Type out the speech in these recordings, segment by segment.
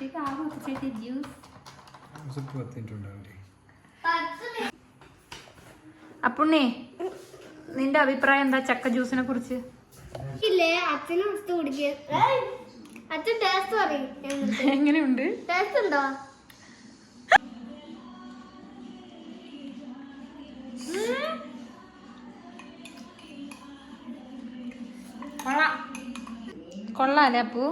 അപ്പോഴത്തേക്ക് ആകെ ഒപ്പിച്ചിട്ട് ജ്യൂസ്. സുപ്പ് പത്തിട്ടുണ്ടാവില്ലേ അപ്പുണ്ണേ നിന്റെ അഭിപ്രായം എന്താ ചക്ക ജ്യൂസിനെ കുറിച്ച്? ഇല്ലേ അച്ഛനും വസ്തു കുടിക്കുക അച്ഛൻ ടേസ്റ്റ് പറയും എങ്ങനെയുണ്ട്? ടേസ്റ്റ് ഉണ്ടോ? കൊള്ളാം. കൊള്ളാല്ലേ Appu?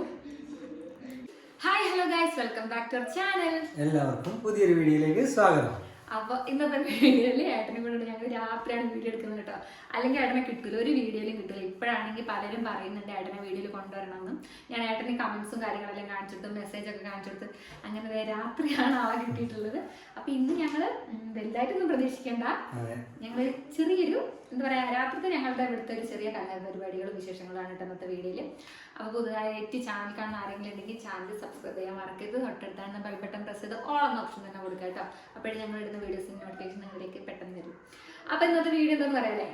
Guys welcome back to channel എല്ലാവർക്കും പുതിയൊരു വീഡിയോയിലേക്ക് സ്വാഗതം. അപ്പൊ ഇന്നത്തെ വീഡിയോയിൽ ഏട്ടനെ കൂടെ ഞങ്ങൾ രാത്രിയാണ് വീഡിയോ എടുക്കുന്നത് കേട്ടോ. അല്ലെങ്കിൽ ഏട്ടനെ കിട്ടില്ല ഒരു വീഡിയോയിലും കിട്ടില്ല ഇപ്പോഴാണെങ്കിൽ പലരും പറയുന്നുണ്ട് ഏട്ടനെ വീഡിയോയിൽ കൊണ്ടുവരണമെന്ന്. ഞാൻ ഏട്ടന് കമന്റ്സും കാര്യങ്ങളെല്ലാം കാണിച്ചെടുത്ത് മെസ്സേജ് ഒക്കെ കാണിച്ചെടുത്ത് അങ്ങനെ രാത്രിയാണ് ആളെ കിട്ടിയിട്ടുള്ളത്. അപ്പൊ ഇന്ന് ഞങ്ങൾ വലുതായിട്ടൊന്നും പ്രതീക്ഷിക്കേണ്ട. ഞങ്ങൾ ചെറിയൊരു എന്താ പറയാ രാത്രിത്തെ ഞങ്ങളുടെ ഇവിടുത്തെ ഒരു ചെറിയ കലാ പരിപാടികളും വിശേഷങ്ങളാണ് കേട്ടോ ഇന്നത്തെ വീഡിയോയിൽ അപ്പോൾ പുതുതായിട്ട് ചാനൽ കാണുന്ന ആരെങ്കിലും ഉണ്ടെങ്കിൽ ചാനൽ സബ്സ്ക്രൈബ് ചെയ്യാൻ മറക്കരുത്. തൊട്ടടുത്താണ് ബെൽ ബട്ടൺ പ്രസ് ചെയ്ത് ഓൾ എന്ന ഓപ്ഷൻ തന്നെ കൊടുക്കുക കേട്ടോ. അപ്പോഴും ഞങ്ങൾ ഇടുന്ന വീഡിയോസിന്റെ നോട്ടിഫിക്കേഷൻ നിങ്ങളിലേക്ക് പെട്ടെന്ന് വരും. അപ്പോൾ ഇന്നത്തെ വീഡിയോ എന്താന്ന് പറയല്ലേ?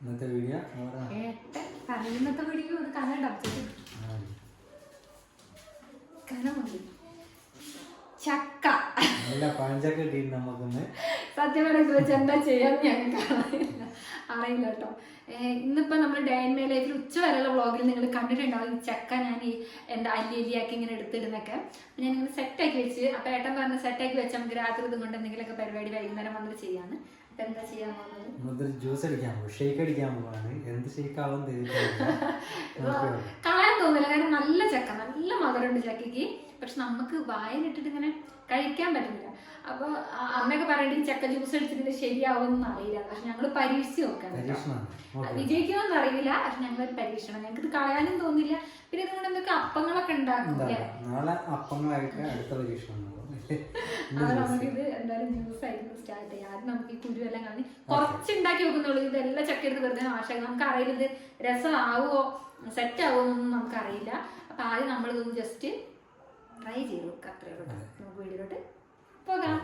ഇന്നത്തെ വീഡിയോ ഇന്നത്തെ വീഡിയോ ഒരു കഥ ഉണ്ടാവും ചക്ക. നല്ല പഴഞ്ചക്ക നമുക്കൊന്ന്. സത്യം പറയാൻ ചോദിച്ചാൽ എന്താ ചെയ്യാന്ന് ഞങ്ങൾക്ക് അറിയില്ല. കേട്ടോ. ഇന്നിപ്പോൾ ഇന്നിപ്പോ നമ്മൾ ഡേ ഇൻ ലൈഫിൽ ഉച്ച വരെയുള്ള വ്ളോഗിൽ നിങ്ങൾ കണ്ടിട്ടുണ്ടാവും ഈ ചക്ക ഞാൻ ഈ എന്താ അല്ലി അല്ലിയാക്കി ഇങ്ങനെ എടുത്തിടുന്നൊക്കെ. അപ്പൊ ഞാൻ ഇങ്ങനെ സെറ്റാക്കി വെച്ച് അപ്പൊ ഏട്ടൻ പറഞ്ഞ് സെറ്റാക്കി വെച്ച് നമുക്ക് രാത്രി ഇതും കൊണ്ട് എന്തെങ്കിലുമൊക്കെ പരിപാടി വൈകുന്നേരം വന്നിട്ട് ചെയ്യാന്ന്. അപ്പൊ എന്താ ചെയ്യാൻ പോകുന്നത്? ജ്യൂസ് അടിക്കാൻ പോകും ഷേക്ക് അടിക്കാൻ പോവാണ്. എന്ത് ഷേക്ക് ആവും തിരിച്ചില്ല കളയാൻ തോന്നില്ല. കാരണം നല്ല ചക്ക നല്ല മധുരമുണ്ട് ചക്കയ്ക്ക്. പക്ഷെ നമുക്ക് വായനിട്ടിട്ട് ഇങ്ങനെ കഴിക്കാൻ പറ്റുന്നില്ല. അപ്പൊ ആ അമ്മയൊക്കെ പറയണ്ടി ചക്ക ജ്യൂസ് അടിച്ചിട്ട് ശരിയാവുമെന്ന് അറിയില്ല. പക്ഷെ ഞങ്ങൾ പരീക്ഷിച്ച് നോക്കാം വിജയിക്കുമെന്ന് അറിയില്ല. പക്ഷെ ഞങ്ങൾ പരീക്ഷണം. ഞങ്ങൾക്ക് ഇത് കളയാനും തോന്നില്ല. പിന്നെ നിങ്ങൾ എന്തൊക്കെ അപ്പങ്ങളൊക്കെ ഉണ്ടാക്കും നാളെ അപ്പങ്ങളായിട്ട് അടുത്ത പരീക്ഷണം. അത് നമുക്കിത് എന്തായാലും ജ്യൂസ് ആയിട്ട് സ്റ്റാർട്ട് ചെയ്യാം ആദ്യം നമുക്ക് ഈ കുരു എല്ലാം കളഞ്ഞ് കുറച്ച് ഉണ്ടാക്കി വെക്കുന്നുള്ളൂ. ഇതെല്ലാം ചക്ക എടുത്ത് വെറുതെ നാശാക്കി നമുക്ക് അറിയില്ല ഇത് രസമാവോ സെറ്റ് ആവോ എന്നൊന്നും നമുക്ക് അറിയില്ല അപ്പൊ ആദ്യം നമ്മൾ ഇതൊന്ന് ജസ്റ്റ് ട്രൈ ചെയ്ത് അത്രേ ഉള്ളൂ. നമുക്ക് വീട്ടിലോട്ട് പോകാം.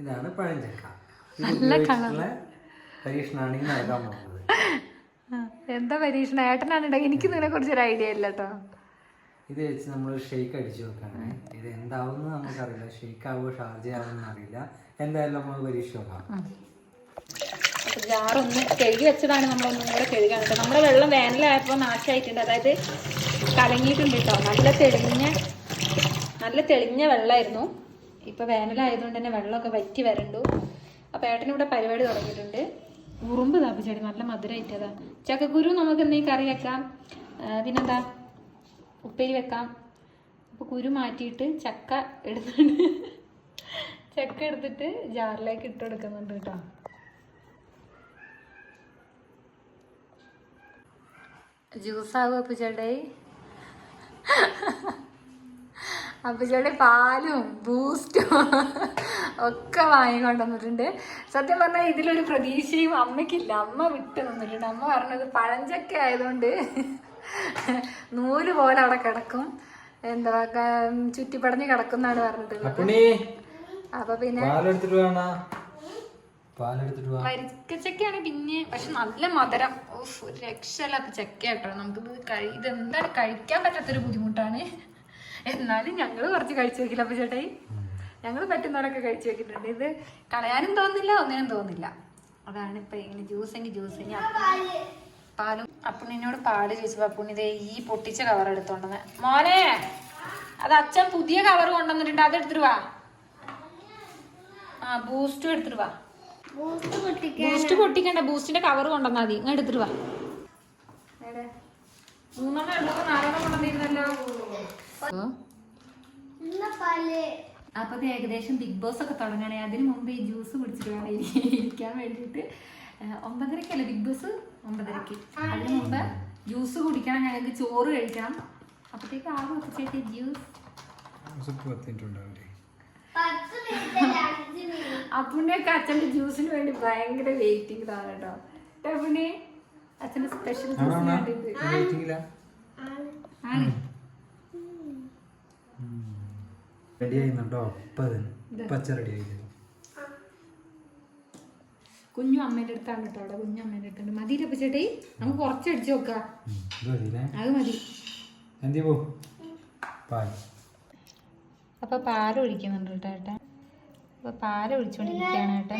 ഇതാണ് പഴഞ്ചക്ക. നല്ല ഉപയോഗിച്ചിട്ടുള്ള പരീക്ഷണമാണ് ഈ നടക്കാൻ പോകുന്നത്. എന്താ പരീക്ഷണം? ഏട്ടനാണ് എനിക്ക് ഇതിനെ കുറിച്ച് ഒരു ഐഡിയ ഇല്ല കേട്ടോ ഇത് വെച്ച് നമ്മൾ ഷേക്ക് അടിച്ചു നോക്കാണ് ഇത് എന്താവും നമുക്കറിയില്ല. ഷേക്ക് ആവുമോ ഷാർജ ആവുമെന്ന് അറിയില്ല. എന്തായാലും നമ്മൾ പരീക്ഷ നോക്കാം. ജാറൊന്ന് കഴുകി വെച്ചതാണ് നമ്മളൊന്നും കൂടെ കഴുകാൻ കേട്ടോ നമ്മുടെ വെള്ളം വേനലായപ്പോൾ നാശമായിട്ടുണ്ട് അതായത് കലങ്ങിയിട്ടുണ്ട് കേട്ടോ നല്ല തെളിഞ്ഞ നല്ല തെളിഞ്ഞ വെള്ളമായിരുന്നു ഇപ്പോൾ വേനലായതുകൊണ്ട് തന്നെ വെള്ളമൊക്കെ വറ്റി വരണ്ടു. അപ്പോൾ ഏട്ടനിവിടെ പരിപാടി തുടങ്ങിയിട്ടുണ്ട്. ഉറുമ്പ് താപ്പിച്ചേടി നല്ല മധുരമായിട്ടതാ ചക്കക്കുരു നമുക്ക് എന്തെങ്കിലും കറി വെക്കാം. പിന്നെന്താ ഉപ്പേരി വെക്കാം. അപ്പോൾ കുരു മാറ്റിയിട്ട് ചക്ക എടുത്തിട്ട് ചക്ക എടുത്തിട്ട് ജാറിലേക്ക് ഇട്ട് കൊടുക്കുന്നുണ്ട് കേട്ടോ. ജ്യൂസ് ആവും അപ്പുചേട്ടേ അപ്പുചേട്ടൻ പാലും ബൂസ്റ്റും ഒക്കെ വാങ്ങിക്കൊണ്ടുവന്നിട്ടുണ്ട്. സത്യം പറഞ്ഞാൽ ഇതിലൊരു പ്രതീക്ഷയും അമ്മയ്ക്കില്ല. അമ്മ വിട്ട് നിന്നിട്ടുണ്ട്. അമ്മ പറഞ്ഞത് പഴഞ്ചക്ക ആയതുകൊണ്ട് നൂൽ പോലെ അവിടെ കിടക്കും. എന്താ ചുറ്റിപ്പടഞ്ഞ് കിടക്കുന്നാണ് പറഞ്ഞിട്ടുള്ളത് അപ്പണി അപ്പൊ പിന്നെ പാലെടുത്തിട്ട് വേണ? പാലെടുത്തിട്ട് വാ. വരിക്കച്ചക്കയാണ് പിന്നെ പക്ഷെ നല്ല മധുരം. ഓഫ് ഒരു രക്ഷയില്ലാത്ത ചക്ക കേട്ടോ. നമുക്ക് ഇത് എന്താണ് കഴിക്കാൻ പറ്റാത്തൊരു ബുദ്ധിമുട്ടാണ്. എന്നാലും ഞങ്ങൾ കുറച്ച് കഴിച്ചു നോക്കില്ല അപ്പൊ ചേട്ടായി. ഞങ്ങൾ പറ്റുന്നവരൊക്കെ കഴിച്ചു നോക്കിയിട്ടുണ്ട് ഇത് കളയാനും തോന്നില്ല ഒന്നിനും തോന്നില്ല അതാണ് ഇപ്പൊ ഇങ്ങനെ ജ്യൂസ് എങ്കിൽ ജ്യൂസ് പാലും അപ്പുണ്ണിനോട് പാൽ ചോദിച്ചപ്പോ അപ്പുണ്ണി ദേ ഈ പൊട്ടിച്ച കവർ എടുത്തോണ്ടെന്ന്. മോനെ അത് അച്ഛൻ പുതിയ കവർ കൊണ്ടുവന്നിട്ടുണ്ട് അത് എടുത്തിട്ട് വാ. ആ ബൂസ്റ്റും എടുത്തിട്ട് വാ. ബൂസ്റ്റ് പൊട്ടിക്കണ്ട ബൂസ്റ്റിന്റെ കവർ കൊണ്ടുവന്നാ മതി. ഇങ്ങ് എടുത്തിട്ട് വാ. അപ്പൊ ഏകദേശം ബിഗ് ബോസ് ഒക്കെ തുടങ്ങണേ. അതിന് മുമ്പ് ഈ ജ്യൂസ് കുടിച്ചിട്ട് വേണം ഇരിക്കാൻ വേണ്ടിയിട്ട്. ഒമ്പതരക്കല്ലേ ബിഗ് ബോസ്? ഒമ്പതരക്ക്. അതിന് മുമ്പ് ജ്യൂസ് കുടിക്കണം ഞങ്ങൾക്ക് ചോറ് കഴിക്കണം. അപ്പത്തേക്ക് ആകെ വെച്ചിട്ട് ജ്യൂസ്. അപ്പുണ്ണിയൊക്കെ അച്ഛന്റെ ജ്യൂസിന് വേണ്ടി ഭയങ്കര വെയിറ്റിംഗ് ആണ് കേട്ടോ. അപ്പുണ്ണി. അച്ഛന്റെ സ്പെഷ്യൽ റെഡി ആയിരുന്നുണ്ടോ പച്ച റെഡി ആയിരുന്നു കുഞ്ഞു അമ്മേന്റെ അടുത്താണ് കേട്ടോ. അവിടെ കുഞ്ഞു അമ്മേന്റെ അടുത്തുണ്ട്. മതിയില്ല ചേട്ടേ? നമുക്ക് കുറച്ച് അടിച്ചു നോക്കാം അത് മതി. എന്തി പോ? അപ്പൊ പാൽ ഒഴിക്കുന്നുണ്ട് കേട്ടോ ഏട്ടാ. അപ്പൊ പാൽ ഒഴിച്ചുകൊണ്ടിരിക്കുകയാണ് ഇതാ.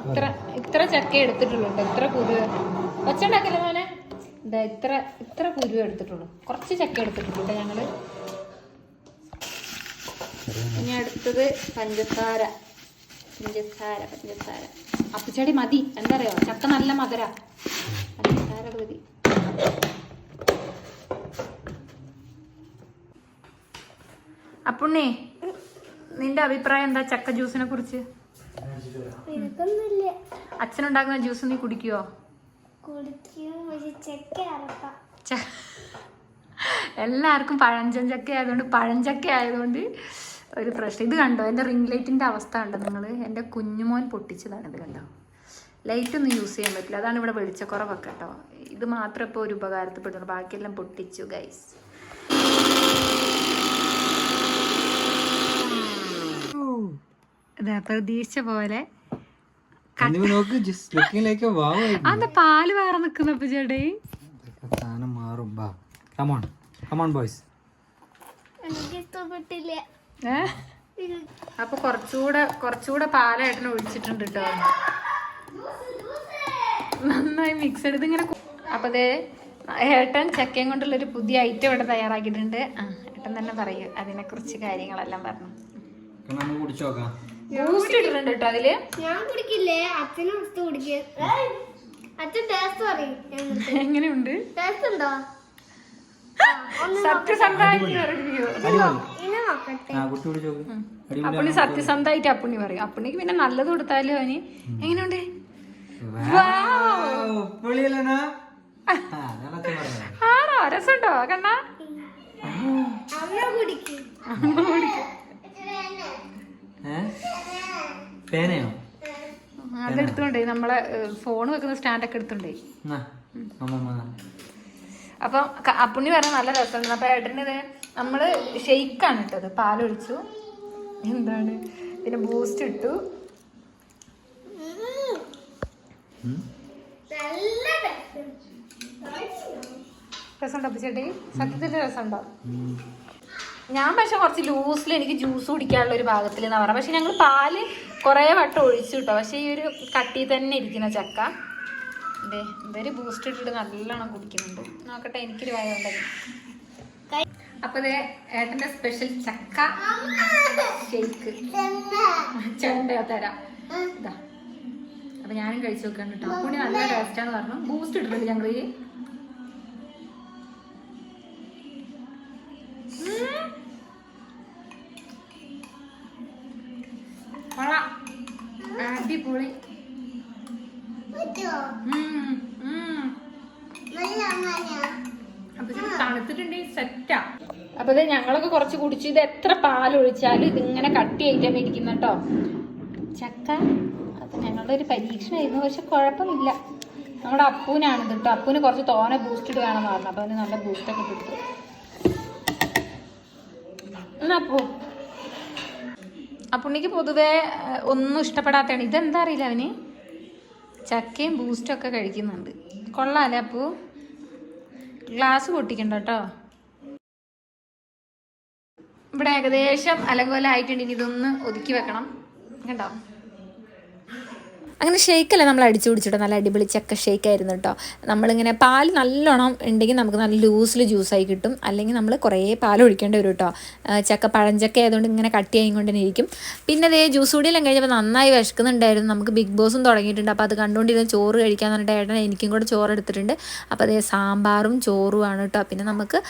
ഇത്ര. ഇത്ര ചക്ക എടുത്തിട്ടുള്ളൂ ഇത്ര കുരു. ഒച്ചുണ്ടാക്കില്ല മോനെ? ഇതാ ഇത്ര ഇത്ര കുരു എടുത്തിട്ടുള്ളൂ. കുറച്ച് ചക്ക എടുത്തിട്ടുള്ളൂ ഞങ്ങൾ. ഇനി അടുത്തത് പഞ്ചസാര. പഞ്ചസാര പഞ്ചസാര. അപ്പച്ചടി മതി. എന്താ അറിയോ ചക്ക നല്ല മധുര. പഞ്ചസാര മതി. അപ്പുണ്ണേ നിന്റെ അഭിപ്രായം എന്താ ചക്ക ജ്യൂസിനെ കുറിച്ച്? എനിക്കൊന്നുമില്ല അച്ഛനുണ്ടാക്കുന്ന ജ്യൂസ് നീ കുടിക്കുവോ? എല്ലാവർക്കും പഴഞ്ചൻ ചക്ക ആയതുകൊണ്ട് പഴഞ്ചക്ക ആയതുകൊണ്ട് ഒരു പ്രശ്നം. ഇത് കണ്ടോ? എന്റെ റിംഗ് ലൈറ്റിന്റെ അവസ്ഥ കണ്ടോ നിങ്ങൾ എന്റെ കുഞ്ഞുമോൻ പൊട്ടിച്ചതാണ് ഇത് കണ്ടോ? ലൈറ്റ് ഒന്നും യൂസ് ചെയ്യാൻ പറ്റില്ല. അതാണ് ഇവിടെ വെളിച്ചക്കുറവൊക്കെ കേട്ടോ. ഇത് മാത്രം ഇപ്പോൾ ഒരു ഉപകാരത്തിൽപ്പെടുന്നുള്ളൂ ബാക്കിയെല്ലാം പൊട്ടിച്ചു ഗൈസ് ഇതാ പ്രതീക്ഷിച്ച പോലെ നോക്ക് ജസ്റ്റ് ലുക്കിംഗ് വാവ് അതെന്താ പാൽ വേറെ നിക്കുന്ന ചേട്ടേ സാധനം മാറും. ബാ കമോൺ കമോൺ ബോയ്സ് അപ്പൊ കുറച്ചുകൂടെ കുറച്ചുകൂടെ പാലേട്ടന് ഒഴിച്ചിട്ടുണ്ട് കേട്ടോ നന്നായി മിക്സ് എടുത്ത് ഇങ്ങനെ അപ്പൊ ദേ ഏട്ടൻ ചക്കയും കൊണ്ടുള്ള ഒരു പുതിയ ഐറ്റം ഇവിടെ തയ്യാറാക്കിയിട്ടുണ്ട്. ആ ഏട്ടൻ തന്നെ പറയൂ അതിനെ കുറിച്ച് കാര്യങ്ങളെല്ലാം പറഞ്ഞു. ബൂസ്റ്റ് ഇട്ടിട്ടുണ്ട് കേട്ടോ അതിൽ. ഞാൻ കുടിക്കില്ലേ? അച്ഛനും ഫസ്റ്റ് കുടിക്കും. അച്ഛൻ ടേസ്റ്റ് പറയും. എങ്ങനെയുണ്ട്? ടേസ്റ്റ് ഉണ്ടോ? സത്യസന്ധമായിട്ട് അപ്പുണ്ണി പറയും. അപ്പുണ്ണിക്ക് പിന്നെ നല്ലത് കൊടുത്താലും അവന്? എങ്ങനെയുണ്ട്? ആണോ? രസമുണ്ടോ കണ്ണാ? അമ്മ കുടിക്കും. പേനയോ? അതെടുത്തോണ്ടേ നമ്മളെ ഫോൺ വെക്കുന്ന സ്റ്റാൻഡൊക്കെ എടുത്തോണ്ടേ. അപ്പം അപ്പുണ്ണി പറഞ്ഞ നല്ല രസമുണ്ട്. അപ്പൊ ഏട്ടനിത് നമ്മൾ ഷെയ്ക്കാണ് ഇട്ടത്. പാലൊഴിച്ചു. എന്താണ്? പിന്നെ ബൂസ്റ്റ് ഇട്ടു. രസമുണ്ടോ ചേട്ടി സത്യത്തിൽ രസമുണ്ടോ? ഞാൻ പക്ഷെ കുറച്ച് ലൂസിൽ എനിക്ക് ജ്യൂസ് കുടിക്കാനുള്ള ഒരു ഭാഗത്തിൽ എന്നാ പറയാം പക്ഷെ ഞങ്ങൾ പാൽ കുറേ വട്ടം ഒഴിച്ചു കിട്ടോ പക്ഷെ ഈ ഒരു കട്ടി തന്നെ ഇരിക്കുന്ന ചക്ക. അതെ ഇവർ ബൂസ്റ്റ് ഇട്ടിട്ട് നല്ലോണം കുടിക്കുന്നുണ്ട്. നോക്കട്ടെ എനിക്കൊരു വായ ഉണ്ടെങ്കിൽ അപ്പൊ ഏട്ടന്റെ സ്പെഷ്യൽ ചക്ക ഷേക്ക് ചെണ്ട തരാം. ഇതാ. അപ്പൊ ഞാനും കഴിച്ചു നോക്കാൻ കേട്ടോ കൂടി നല്ല ടേസ്റ്റാന്ന് പറഞ്ഞു. ബൂസ്റ്റ് ഇട്ടിട്ടുണ്ട് ഞങ്ങൾ തണുത്തിട്ടുണ്ടെങ്കിൽ സെറ്റാ അപ്പൊ ഇത് ഞങ്ങളൊക്കെ കുറച്ച് കുടിച്ചു ഇത് എത്ര പാലൊഴിച്ചാലും ഇതിങ്ങനെ കട്ടിയായിട്ട് തന്നെ ഇരിക്കുന്ന കേട്ടോ. ചക്ക അത് ഞങ്ങളുടെ ഒരു പരീക്ഷണമായിരുന്നു പക്ഷെ കുഴപ്പമില്ല. നമ്മുടെ അപ്പൂനാണ് കേട്ടോ. അപ്പൂന് കുറച്ച് തോനെ ബൂസ്റ്റ് ഇട്ട് വേണമെന്ന് പറഞ്ഞു. അപ്പൊ അവന് നല്ല ബൂസ്റ്റ് ഒക്കെ കൊടുത്തു. എന്നാ അപ്പൂ അപ്പുണ്ണിക്ക് പൊതുവേ ഒന്നും ഇഷ്ടപ്പെടാത്തതാണ്. ഇതെന്താ അറിയില്ല അവന്? ചക്കയും ബൂസ്റ്റും ഒക്കെ കഴിക്കുന്നുണ്ട്. കൊള്ളാല്ലേ അപ്പു? ഗ്ലാസ് പൊട്ടിക്കണ്ട കേട്ടോ ഇവിടെ ഏകദേശം അലങ്കോലായിട്ടുണ്ട് ഇനി ഇതൊന്ന് ഒതുക്കി വെക്കണം. കണ്ടോ? അങ്ങനെ ഷേക്കല്ല നമ്മൾ അടിച്ചു പിടിച്ചിട്ട്? നല്ല അടിപൊളി ചക്ക ഷേക്ക് ആയിരുന്നു കേട്ടോ. നമ്മളിങ്ങനെ പാൽ നല്ലോണം ഉണ്ടെങ്കിൽ നമുക്ക് നല്ല ലൂസിൽ ജ്യൂസായി കിട്ടും. അല്ലെങ്കിൽ നമ്മൾ കുറേ പാൽ ഒഴിക്കേണ്ടി വരും കേട്ടോ. ചക്ക പഴഞ്ചക്ക ആയതുകൊണ്ട് ഇങ്ങനെ കട്ടിയായി കൊണ്ട് തന്നെ ഇരിക്കും. പിന്നെ അതേ ജ്യൂസ് കൂടിയെല്ലാം കഴിഞ്ഞപ്പോൾ നന്നായി വിശക്കുന്നുണ്ടായിരുന്നു. നമുക്ക് ബിഗ് ബോസും തുടങ്ങിയിട്ടുണ്ട്. അപ്പോൾ അത് കണ്ടുകൊണ്ടിരുന്ന ചോറ് കഴിക്കാൻ പറഞ്ഞിട്ട് ഏട്ടൻ എനിക്കും കൂടെ ചോറ് എടുത്തിട്ടുണ്ട്. അപ്പോൾ അതേ സാമ്പാറും ചോറുമാണ് കേട്ടോ. പിന്നെ നമുക്ക്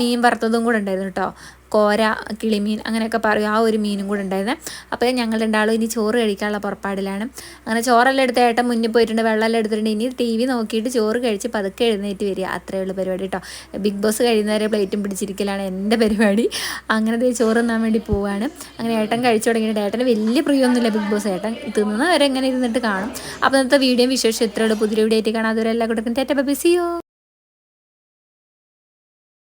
മീൻ വറുത്തതും കൂടെ ഉണ്ടായിരുന്നു കേട്ടോ. കോര കിളിമീൻ അങ്ങനെയൊക്കെ പറയും. ആ ഒരു മീനും കൂടെ ഉണ്ടായിരുന്നേ. അപ്പോൾ ഞങ്ങൾ രണ്ടാളും ഇനി ചോറ് കഴിക്കാനുള്ള പുറപ്പാടിലാണ്. അങ്ങനെ ചോറെല്ലാം എടുത്ത് ഏട്ടൻ മുന്നിൽ പോയിട്ടുണ്ട്. വെള്ളമെല്ലാം എടുത്തിട്ടുണ്ട്. ഇനി ടി വി നോക്കിയിട്ട് ചോറ് കഴിച്ച് പതുക്കെ എഴുന്നേറ്റ് വരിക. അത്രയേ ഉള്ളൂ പരിപാടി കേട്ടോ. ബിഗ് ബോസ് കഴിയുന്നവരെ പ്ലേറ്റും പിടിച്ചിരിക്കലാണ് എന്റെ പരിപാടി. അങ്ങനെ ദേ ചോറ് തിന്നാൻ വേണ്ടി പോവാണ്. അങ്ങനെ ഏട്ടൻ കഴിച്ചു തുടങ്ങിയിട്ട് ഏട്ടന് വലിയ പ്രിയമൊന്നുമില്ല ബിഗ് ബോസ്. ഏട്ടൻ തിന്നുന്നവരെ എങ്ങനെ ഇരുന്നിട്ട് കാണും. അപ്പോൾ ഇന്നത്തെ വീഡിയോ വിശേഷം ഇത്രയുള്ളൂ പുതിയ വീഡിയോ ആയിട്ട് കാണാം അതുവരെ എല്ലാ കൊടുക്കുന്നത് തെറ്റ ബിസിയോ